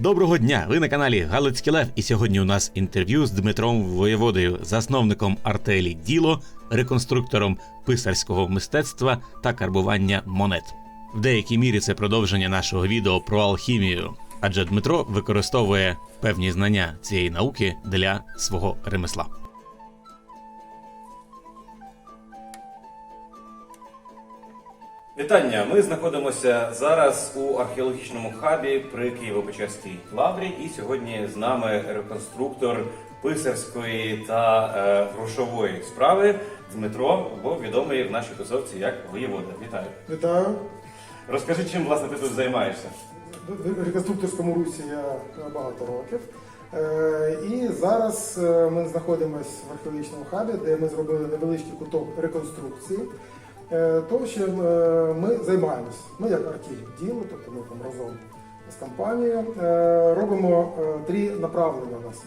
Доброго дня! Ви на каналі Галицький Лев. І сьогодні у нас інтерв'ю з Дмитром Воєводою, засновником артелі Діло, реконструктором писарського мистецтва та карбування монет. В деякій мірі це продовження нашого відео про алхімію, адже Дмитро використовує певні знання цієї науки для свого ремесла. Вітання! Ми знаходимося зараз у археологічному хабі при Києво-Печерській лаврі. І сьогодні з нами реконструктор писарської та е, грошової справи Дмитро, або відомий в нашій тусовці як воєвода. Вітаю! Вітаю. Розкажи, чим власне ти тут займаєшся? В реконструкторському русі я багато років. Е, І зараз е, ми знаходимося в археологічному хабі, де ми зробили невеличкий куток реконструкції. Е, Того, що е, ми займаємось. Ми як артіль діло, тобто ми там разом з компанією е, робимо три направлення у нас.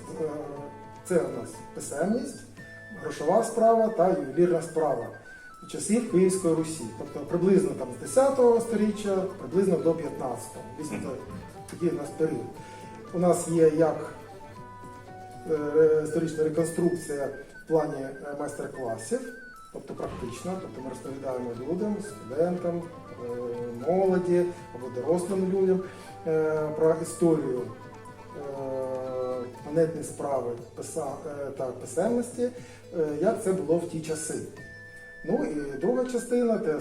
Це у нас писемність, грошова справа та ювелірна справа часів Київської Русі, тобто приблизно там з 10 століття, приблизно до 15-го. Дійсно, такий у нас період. У нас є як історична реконструкція в плані майстер-класів, тобто практично, тобто ми розповідаємо людям, студентам, е, молоді або дорослим людям е, про історію е, справи писа- е, та писемності, як це було в ті часи. Ну і друга частина це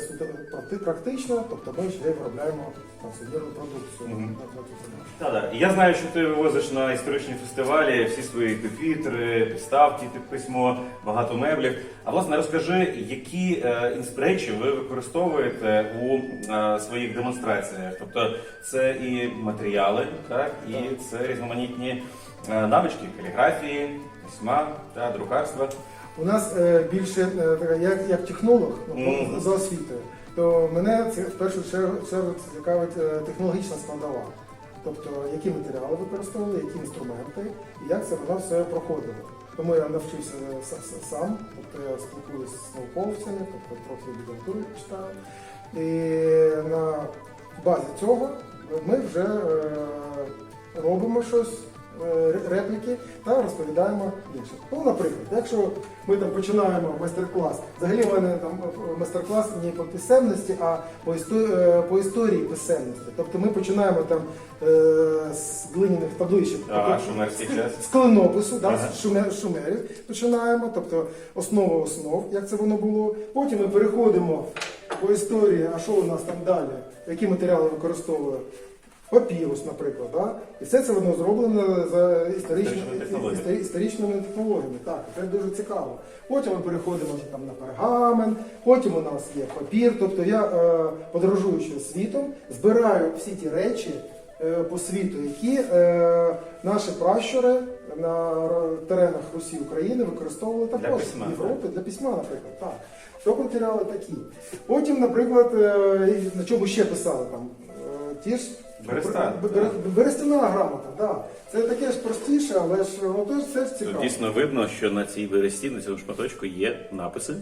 практично, тобто ми ще виробляємо там, продукцію. На- на цю. Та-да. Я знаю, що ти вивозиш на історичні фестивалі всі свої пюпітри, підставки під письмо, багато меблів. А власне розкажи, які е, інспречі ви використовуєте у е, своїх демонстраціях? Тобто це і матеріали, так, і Так. це різноманітні е, навички каліграфії, письма та друкарства. У нас е, більше е, така, як, як технолог ну, Мгм. за освітою, то мене це в першу чергу чергу цікавить е, технологічна складова. Тобто, які матеріали використовували, які інструменти, і як це воно все проходило. Тому я навчився с- с- сам, тобто я спілкуюся з науковцями, тобто трохи літератури читаю. І на базі цього ми вже е, робимо щось, е, репліки та розповідаємо інше. Ну, наприклад, якщо ми там починаємо майстер-клас, взагалі в мене там е, майстер-клас не по писемності, а по історії, по історії писемності. Тобто ми починаємо там е, з глиняних табличок. А, тобто, з- з клинопису, да, Ага. з шумер, шумерів починаємо, тобто основа основ, як це воно було. Потім ми переходимо по історії, а що у нас там далі, які матеріали використовували. Папірус, наприклад, да? і все це воно зроблено за історичними, Історичними технологіями. історичними технологіями. Так, це дуже цікаво. Потім ми переходимо там на пергамент, потім у нас є папір. Тобто я, е, подорожуючи світом, збираю всі ті речі е, по світу, які е, наші пращури на теренах Русі України використовували Для також письма, в Європі для письма, наприклад. Так. То матеріали такі. Потім, наприклад, на чому ще писали там. Ті ж Берестан, Б- б- Берестяна грамота, так. Це таке ж простіше, але ж воно теж ж Тут цікаво. дійсно видно, що на цій бересті, на цьому шматочку є написи.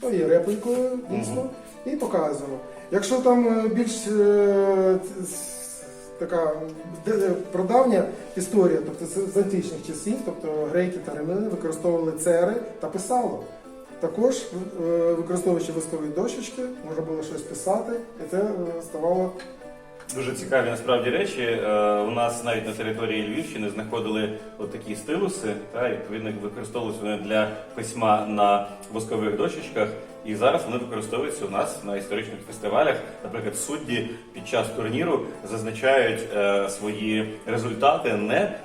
То є реплікою, дійсно, і показуємо. Якщо там е, більш е, с- така де- де історія, тобто з- з античних часів, тобто греки та римляни використовували цери та писало. Також е, використовуючи воскові дощечки, можна було щось писати, і це е, ставало Дуже цікаві насправді речі. Е, У нас навіть на території Львівщини знаходили отакі такі стилуси, та відповідно використовувалися вони для письма на воскових дощечках. І зараз вони використовуються у нас на історичних фестивалях. Наприклад, судді під час турніру зазначають е, свої результати не е,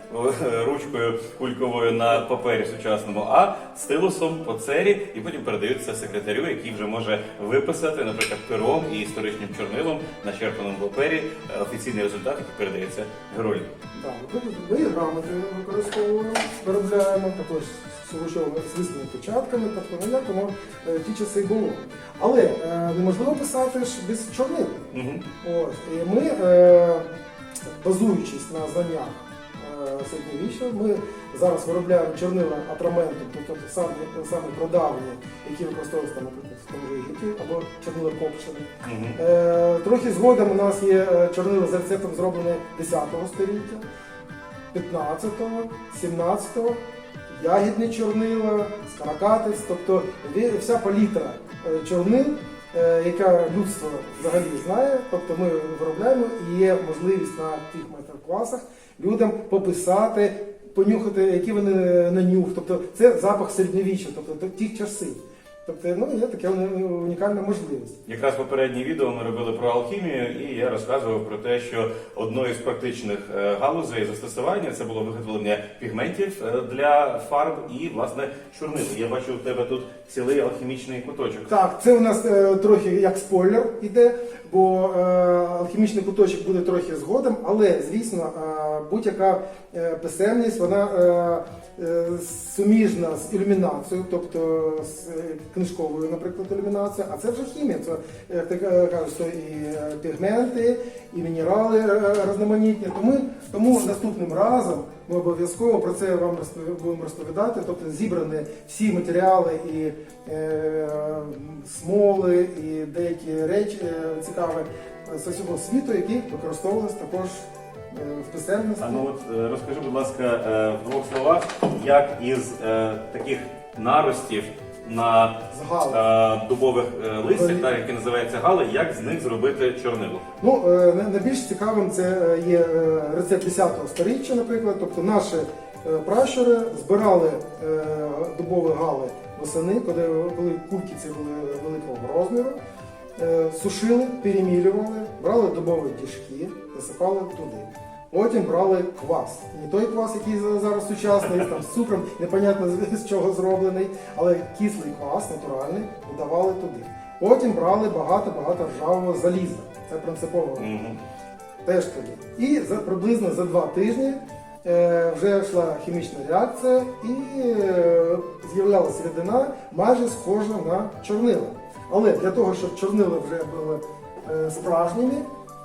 ручкою кульковою на папері сучасному, а стилусом по цері, і потім передають це секретарю, який вже може виписати, наприклад, пером і історичним чорнилом на черпаному папері е, офіційний результат, який передається герою. Так, ми, грамоти використовуємо, виробляємо також з овочовими слизними початками, тобто як воно е, ті часи було. Але е, неможливо писати ж без чорнил. Угу. Ось, і ми, е, базуючись на знаннях е, середньовіччя, ми зараз виробляємо чорнила атраментом, тобто самі, самі продавні, які використовуються наприклад, в тому Єгипті, або чорнила копчені. Угу. Е, Трохи згодом у нас є е, чорнила з рецептом зроблені 10 століття. 15-го, 17-го, ягідне чорнила, скаракатець, тобто вся палітра е, чорнил, е, яка людство взагалі знає, тобто ми виробляємо і є можливість на тих майстер-класах людям пописати, понюхати, які вони на нюх. Тобто це запах середньовіччя, тобто тих часів. Тобто, ну, є така унікальна можливість. Якраз попереднє відео ми робили про алхімію, і я розказував про те, що одною з практичних е, галузей застосування це було виготовлення пігментів е, для фарб і власне чорнил. Я бачу у тебе тут цілий алхімічний куточок. Так, це у нас е, трохи як спойлер іде, бо е, алхімічний куточок буде трохи згодом, але звісно, е, будь-яка е, писемність, вона е, суміжна з ілюмінацією, тобто з е, книжковою, наприклад, ілюмінацією, а це вже хімія. Це е, кажеш, то і е, пігменти, і мінерали е, різноманітні. Тому, тому наступним разом ми обов'язково про це вам будемо розповідати. Тобто зібрані всі матеріали і е, смоли, і деякі речі е, цікаві з усього світу, які використовувалися також е, в писемності. А ну от е, розкажи, будь ласка, е, в двох словах, як із е, таких наростів на е, дубових е, листях, так, які називаються гали, як з них зробити чорнило? Ну, е, найбільш цікавим це є рецепт 10-го сторіччя, наприклад. Тобто наші пращури збирали е, дубові гали восени, коли, коли кульки ці були великого розміру, сушили, перемілювали, брали дубові діжки, засипали туди. Потім брали квас. Не той квас, який зараз сучасний, там з цукром, непонятно з- чого зроблений, але кислий квас натуральний додавали туди. Потім брали багато-багато ржавого заліза. Це принципово Мгм. теж тоді. І за приблизно за два тижні е, вже йшла хімічна реакція і е, з'являлася рідина майже схожа на чорнила. Але для того, щоб чорнила вже були е, справжніми,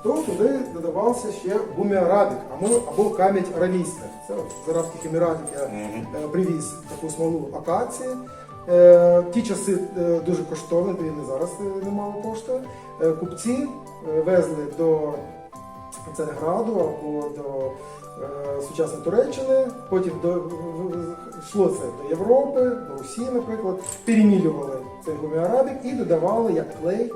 то туди додавався ще гуміарабік або, або камінь аравійська. Це з арабських еміратів я е, привіз таку смолу акації. Е, Ті часи дуже коштовні, він і зараз немало коштує. Купці везли до Царграду або до сучасної Туреччини, потім до, йшло це до Європи, до Росії, наприклад, перемілювали цей гуміарабік і додавали як клей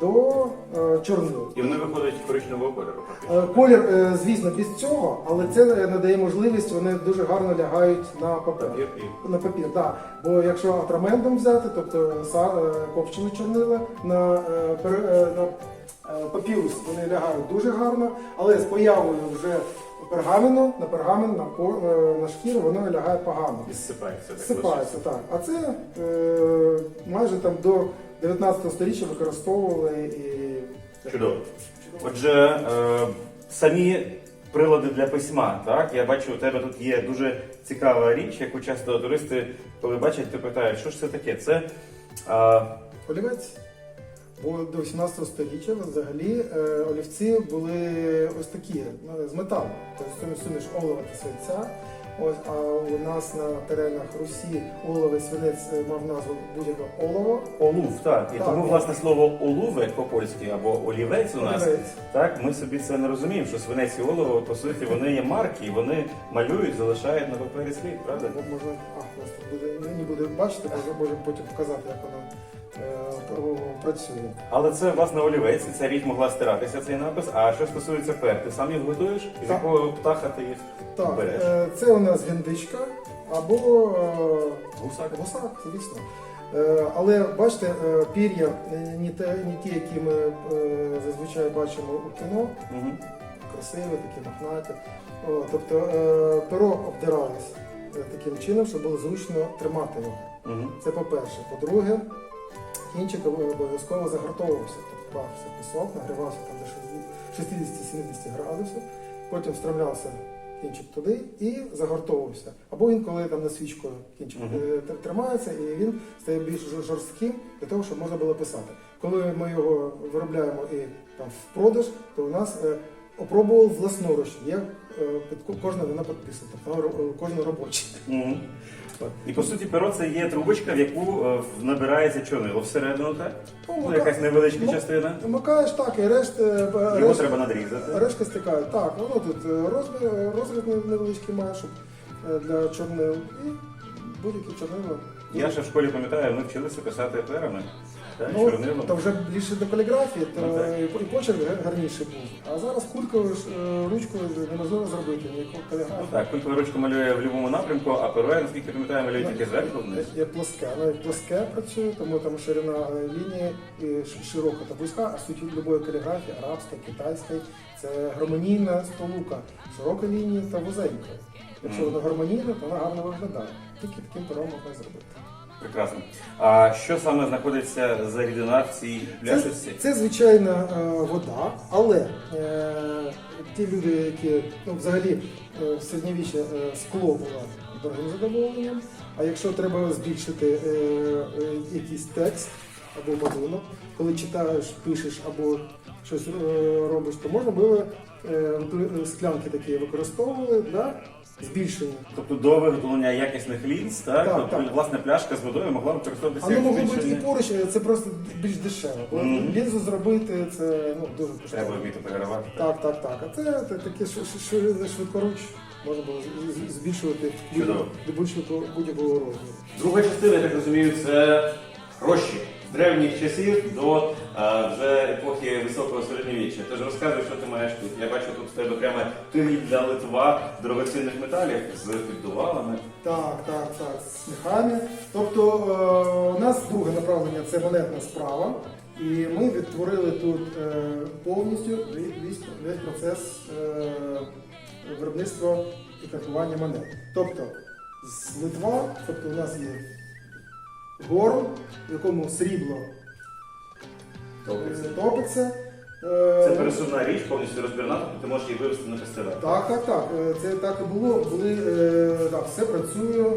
до е, чорнил. І вони виходять коричневого кольору. фактично. Е, Колір, е, звісно, без цього, але це надає можливість, вони дуже гарно лягають на. Папір і На папір, так. Бо якщо атрамендом взяти, тобто са- е, копчені чорнила на, е, пере- е, на е, папірус вони лягають дуже гарно, але з появою вже пергамену, на пергамент, на, е, на шкіру воно лягає погано. і зсипається. так Сипається, так. А це е, майже там до 19 століття використовували і Чудово. Отже, е, самі прилади для письма, так? Я бачу, у тебе тут є дуже цікава річ, яку часто туристи, коли бачать, то питають, що ж це таке? Це е, олівець. Бо до 18 століття взагалі е, олівці були ось такі ну, з металу. Тобто суміш, олова та свинця. Ось, а у нас на теренах Русі оловий свинець е, мав назву будь-яке олово. олув, так. І Так. тому, власне, слово олуве по-польськи або олівець у нас. Олівець. Так, ми собі це не розуміємо, що свинець і олово, по суті, вони є марки, і вони малюють, залишають на папері слід, правда? Можна, а, просто буде, не буде бачити, може, потім показати, як воно працює. Але це власне олівець, і ця річ могла стиратися, цей напис. А що стосується пер, ти сам їх готуєш? З Так. якого птаха ти їх Так, береш? е, це у нас гвіндичка або е, Гусак. Гусак, звісно. Е, Але бачите, е, пір'я е, не те- не ті, які ми е, зазвичай бачимо у кіно, Мгм. красиві, такі мохнаті. О, Тобто е, перо обдиралося е, таким чином, щоб було зручно тримати його. Мгм. Це по-перше. По-друге, кінчик обов'язково загартовувався, тобто бався пісок, нагрівався там до 60-70 градусів, потім встромлявся кінчик туди і загартовувався. Або він, коли там на свічкою кінчик Мгм. е, тр- тримається, і він стає більш жорстким для того, щоб можна було писати. Коли ми його виробляємо і там в продаж, то у нас е, опробував власноруч. Є е, під кожна вона підписана, тобто кожна робоча. Мгм. І по суті, перо це є трубочка, в яку е, набирається чорнило всередину, так? Ну, якась невеличка Ну, частина. Вмикаєш так, і решта, е, Його решта, треба надрізати. решта стикає. Так, воно тут е, розмір, розріз невеличкий має, щоб е, для чорнил. І будь-які чорнила. Я ще в школі пам'ятаю, ми вчилися писати перами. Так, Ну, чорнилом. то вже більше до каліграфії, то Ну, так. і почерк га- гарніший був. А зараз кулькою ж, е, ручкою неможливо зробити ніякого Ну каліграфії. так, кулькову ручку малює в будь-якому напрямку, а перо, я наскільки пам'ятаю, малює тільки зверху вниз. Є плоске, як плоске працює, тому там ширина е, лінії і ш- широка та вузька, а суть любої каліграфії, арабської, китайської, це гармонійна сполука широкої лінії та вузенької. Якщо вона гармонійна, то вона гарно виглядає. Тільки таким пером можна зробити. Прекрасно. А що саме знаходиться за рідина в цій Це, пляшечці? це звичайна е, вода, але е, ті люди, які ну, взагалі е, в середньовіччя е, скло було дорогим задоволенням, а якщо треба збільшити е, е, якийсь текст або малюнок, коли читаєш, пишеш або щось е, робиш, то можна було е, склянки такі використовували для збільшення. Тобто до виготовлення якісних лінз, так? Так, тобто, так. власне, пляшка з водою могла використовуватися Воно як могло бути і збільшення. поруч, але це просто більш дешево. Мгм. Лінзу зробити це ну, дуже коштовно. Треба вміти полірувати. Так, так, так. А це, це таке ш- ш- ш- швидкоруч. Можна було з- з- збільшувати Чудово. до будь-якого будь-якого розміру. Друга частина, я так розумію, це гроші з древніх часів до вже епохи високого середньовіччя. Тож розказуй, що ти маєш тут. Я бачу тут в тебе прямо тирі для литва дорогоцінних металів з піддувалами. Так, так, так, з мехами. Тобто е, у нас друге направлення це монетна справа. І ми відтворили тут е, повністю весь, процес е, виробництва і карбування монет. Тобто з Литва, тобто у нас є горн, в якому срібло Топиться. е, топиться. Це Е, пересувна річ, повністю розбірна, тобто ти можеш її вивести на фестиваль. Так, так, так. Е, Це так і було. Були, е, так, все працює.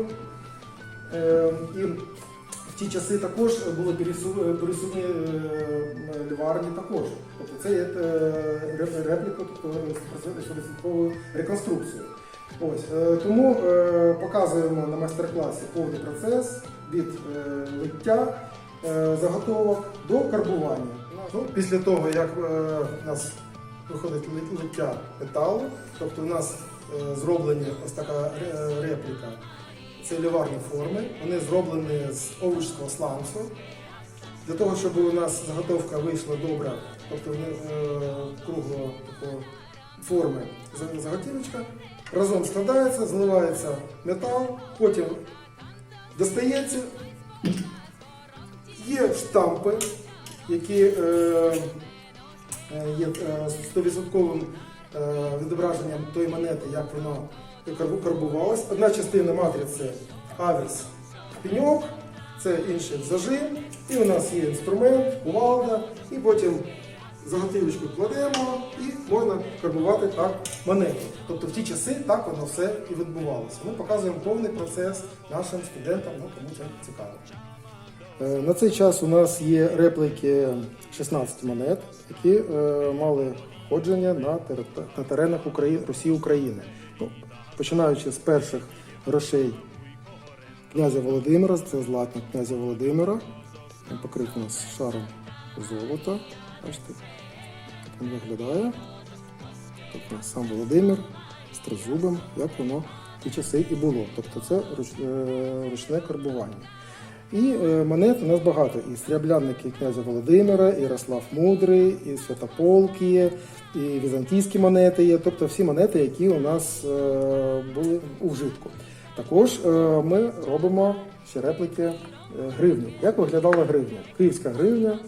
Е, І в ті часи також були пересу- пересувні е, ліварні також. Тобто це є е, репліка, тобто реконструкцію. Ось, е, тому е, показуємо на майстер-класі повний процес від е, лиття заготовок до карбування. Ну, після того, як е, у нас виходить лиття металу, тобто у нас е, зроблені ось така репліка. селіварні форми, вони зроблені з овочного сланцю. Для того, щоб у нас заготовка вийшла добра, тобто е, круглого форми за- заготівочка, разом складається, зливається метал, потім достається. Є штампи, які е, е, є е, 100% е, відображенням тої монети, як воно карбу- карбувалось. Одна частина матриці аверс пеньок, це інший зажим. І у нас є інструмент, кувалда, і потім заготівочку кладемо і можна карбувати так монету. Тобто в ті часи так воно все і відбувалося. Ми показуємо повний процес нашим студентам, ну кому це цікаво. Е, На цей час у нас є репліки 16 монет, які е, мали ходження на, теренах. Росії України. Ну, починаючи з перших грошей князя Володимира, це златник князя Володимира, він покрив у нас шаром золота. Бачите, так він виглядає. Тобто сам Володимир з тризубом, як воно ті часи і було. Тобто це е, ручне карбування. І е, монет у нас багато. І сріблянники князя Володимира, і Ярослав Мудрий, і Святополк є, і візантійські монети є, тобто всі монети, які у нас е, були у вжитку. Також е, ми робимо ще репліки е, гривні. Як виглядала гривня? Київська гривня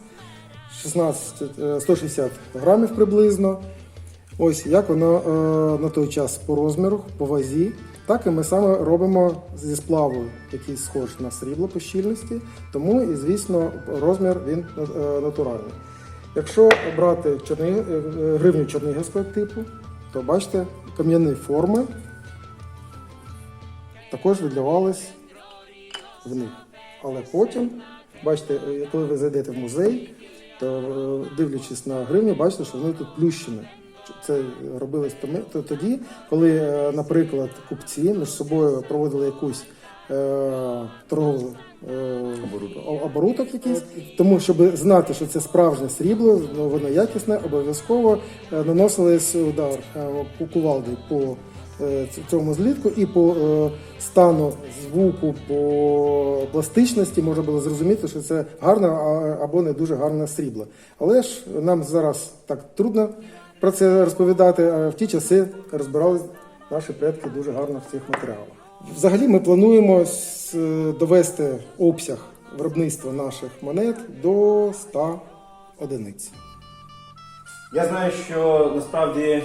16, е, 160 грамів приблизно. Ось як воно е, на той час по розміру, по вазі. Так і ми саме робимо зі сплаву, який схож на срібло по щільності, тому і звісно розмір він е, натуральний. Якщо брати чорни, е, гривню чорнігівського типу, то бачите, кам'яні форми також відливались в них. Але потім, бачите, е, коли ви зайдете в музей, то дивлячись на гривню, бачите, що вони тут плющені. Це робилось тоді, коли, е, наприклад, купці між собою проводили якусь е, торгову е, оборудок. якийсь, тому щоб знати, що це справжнє срібло, ну, воно якісне, обов'язково наносились удар е, ку- по цьому злітку. І по стану звуку, по пластичності можна було зрозуміти, що це гарне або не дуже гарне срібло. Але ж нам зараз так трудно про це розповідати, а в ті часи розбирались наші предки дуже гарно в цих матеріалах. Взагалі ми плануємо довести обсяг виробництва наших монет до 100 одиниць. Я знаю, що насправді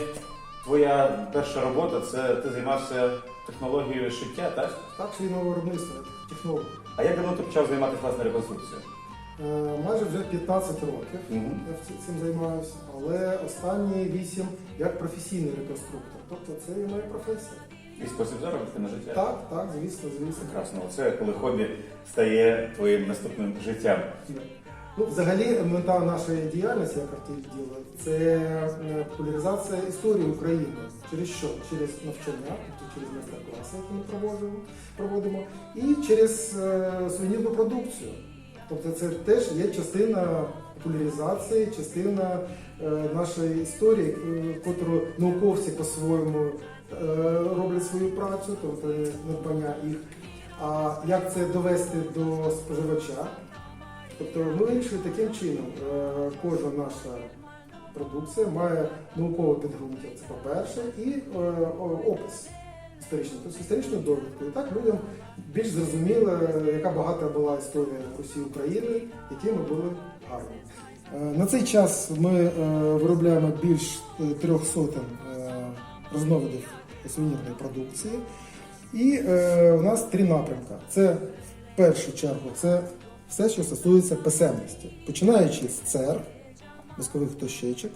твоя перша робота це ти займався технологією шиття, так? Так, швійного виробництва, технолог. А як давно ти почав займатися власне реконструкцією? Е, Майже вже 15 років Мгм. я ці- цим займаюся, але останні 8 як професійний реконструктор. Тобто це і моя професія. І спосіб заробітки на життя? Так, так, звісно, звісно. Прекрасно. Це коли хобі стає твоїм наступним життям. Ну, взагалі, мета нашої діяльності, як артиль діла, це е, популяризація історії України. Через що? Через навчання, тобто через майстер-класи, які ми проводимо, проводимо і через е, сувенірну продукцію. Тобто це теж є частина популяризації, частина е, нашої історії, е, котру науковці по-своєму е, роблять свою працю, тобто надбання їх. А як це довести до споживача? Тобто ми вирішили таким чином, кожна наша продукція має наукове підґрунтя, це по-перше, і опис історичний, тобто історичну довідку. І так людям більш зрозуміло, яка багата була історія Росії України, які ми були гарні. Е, На цей час ми е, виробляємо більш е, трьох сотень різновидів сувенірної продукції. І у нас три напрямки. Це в першу чергу це все, що стосується писемності, починаючи з цер, воскових дощечок,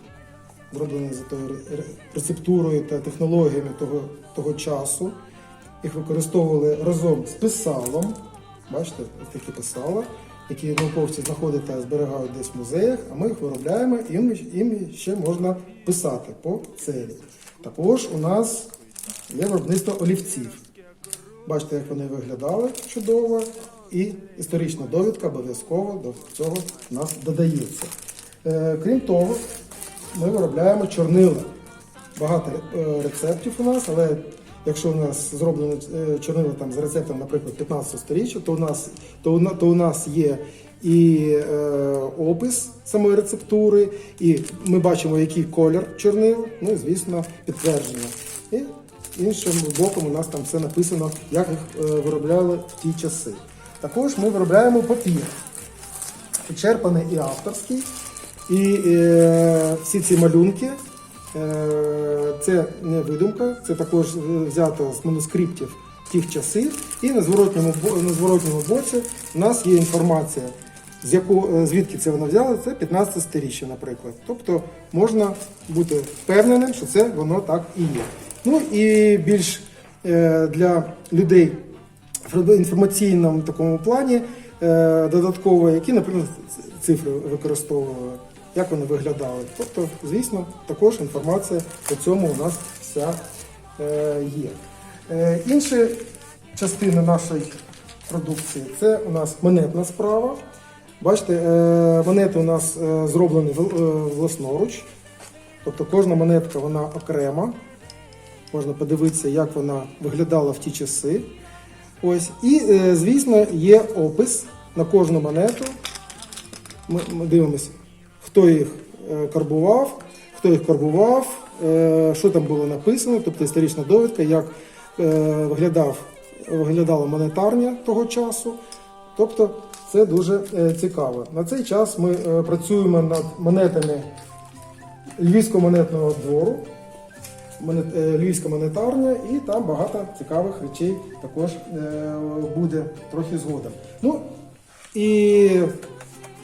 зроблені за тою рецептурою та технологіями того, того часу. Їх використовували разом з писалом. Бачите, такі писала, які науковці знаходять та зберігають десь в музеях, а ми їх виробляємо, і їм, ще можна писати по целі. Також у нас є виробництво олівців. Бачите, як вони виглядали чудово, і історична довідка обов'язково до цього нас додається. Е, крім того, ми виробляємо чорнила. Багато е, рецептів у нас, але якщо у нас зроблено е, чорнила там з рецептом, наприклад, 15 сторіччя, то у нас, то, то у нас є і е, опис самої рецептури, і ми бачимо, який колір чорнил, ну і звісно, підтвердження. І іншим боком у нас там все написано, як їх е, виробляли в ті часи. Також ми виробляємо папір, почерпаний і авторський. І е, всі ці малюнки е, це не видумка, це також е, взято з манускриптів тих часів. І на зворотньому, на зворотньому боці у нас є інформація, з яку, е, звідки це воно взяло, це 15 сторіччя, наприклад. Тобто можна бути впевненим, що це воно так і є. Ну і більш е, для людей в інформаційному такому плані е, додатково, які, наприклад, цифри використовували, як вони виглядали. Тобто, звісно, також інформація по цьому у нас вся е, є. Е, інші частини нашої продукції це у нас монетна справа. Бачите, е, монети у нас зроблені власноруч. Тобто кожна монетка вона окрема. Можна подивитися, як вона виглядала в ті часи. Ось. І, звісно, є опис на кожну монету. Ми дивимося, хто їх е, карбував, хто їх карбував, е, що там було написано, тобто історична довідка, як е, виглядав, виглядала монетарня того часу. Тобто це дуже цікаво. На цей час ми працюємо над монетами Львівського монетного двору. Львівська монетарня, і там багато цікавих речей також буде трохи згодом. Ну і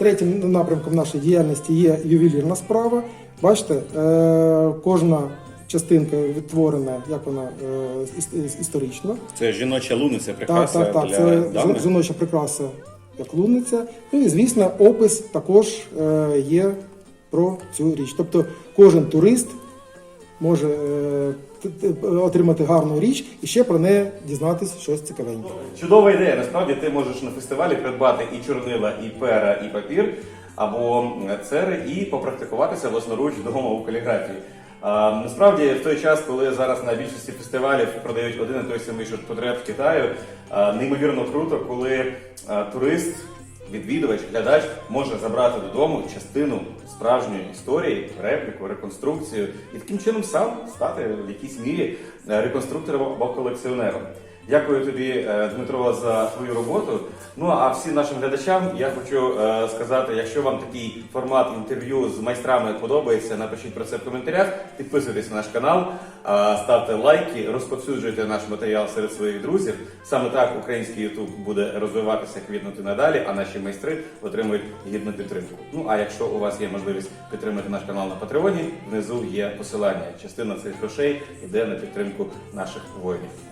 третім напрямком нашої діяльності є ювелірна справа. Бачите, е, кожна частинка відтворена, як вона е, історично. Це жіноча луниця, Так, прикраса так, так. для Це дами. жіноча прикраса як лунниця. Ну і звісно, опис також е, є про цю річ. Тобто кожен турист може отримати гарну річ і ще про неї дізнатися щось цікавеньке. Чудова ідея. Насправді ти можеш на фестивалі придбати і чорнила, і пера, і папір або цери, і попрактикуватися власноруч вдома у каліграфії. А, насправді, в той час, коли зараз на більшості фестивалів продають один і той самий ширпотреб в Китаю, а, неймовірно круто, коли а, турист, відвідувач, глядач може забрати додому частину справжньої історії, репліку, реконструкцію і таким чином сам стати в якійсь мірі е, реконструктором або колекціонером. Дякую тобі, е, Дмитро, за твою роботу. Ну а всім нашим глядачам я хочу е, сказати, якщо вам такий формат інтерв'ю з майстрами подобається, напишіть про це в коментарях, підписуйтесь на наш канал, е, ставте лайки, розповсюджуйте наш матеріал серед своїх друзів. Саме так український Ютуб буде розвиватися, квітнути надалі, а наші майстри отримують гідну підтримку. Ну а якщо у вас є можливість підтримати наш канал на Патреоні, внизу є посилання. Частина цих грошей йде на підтримку наших воїнів.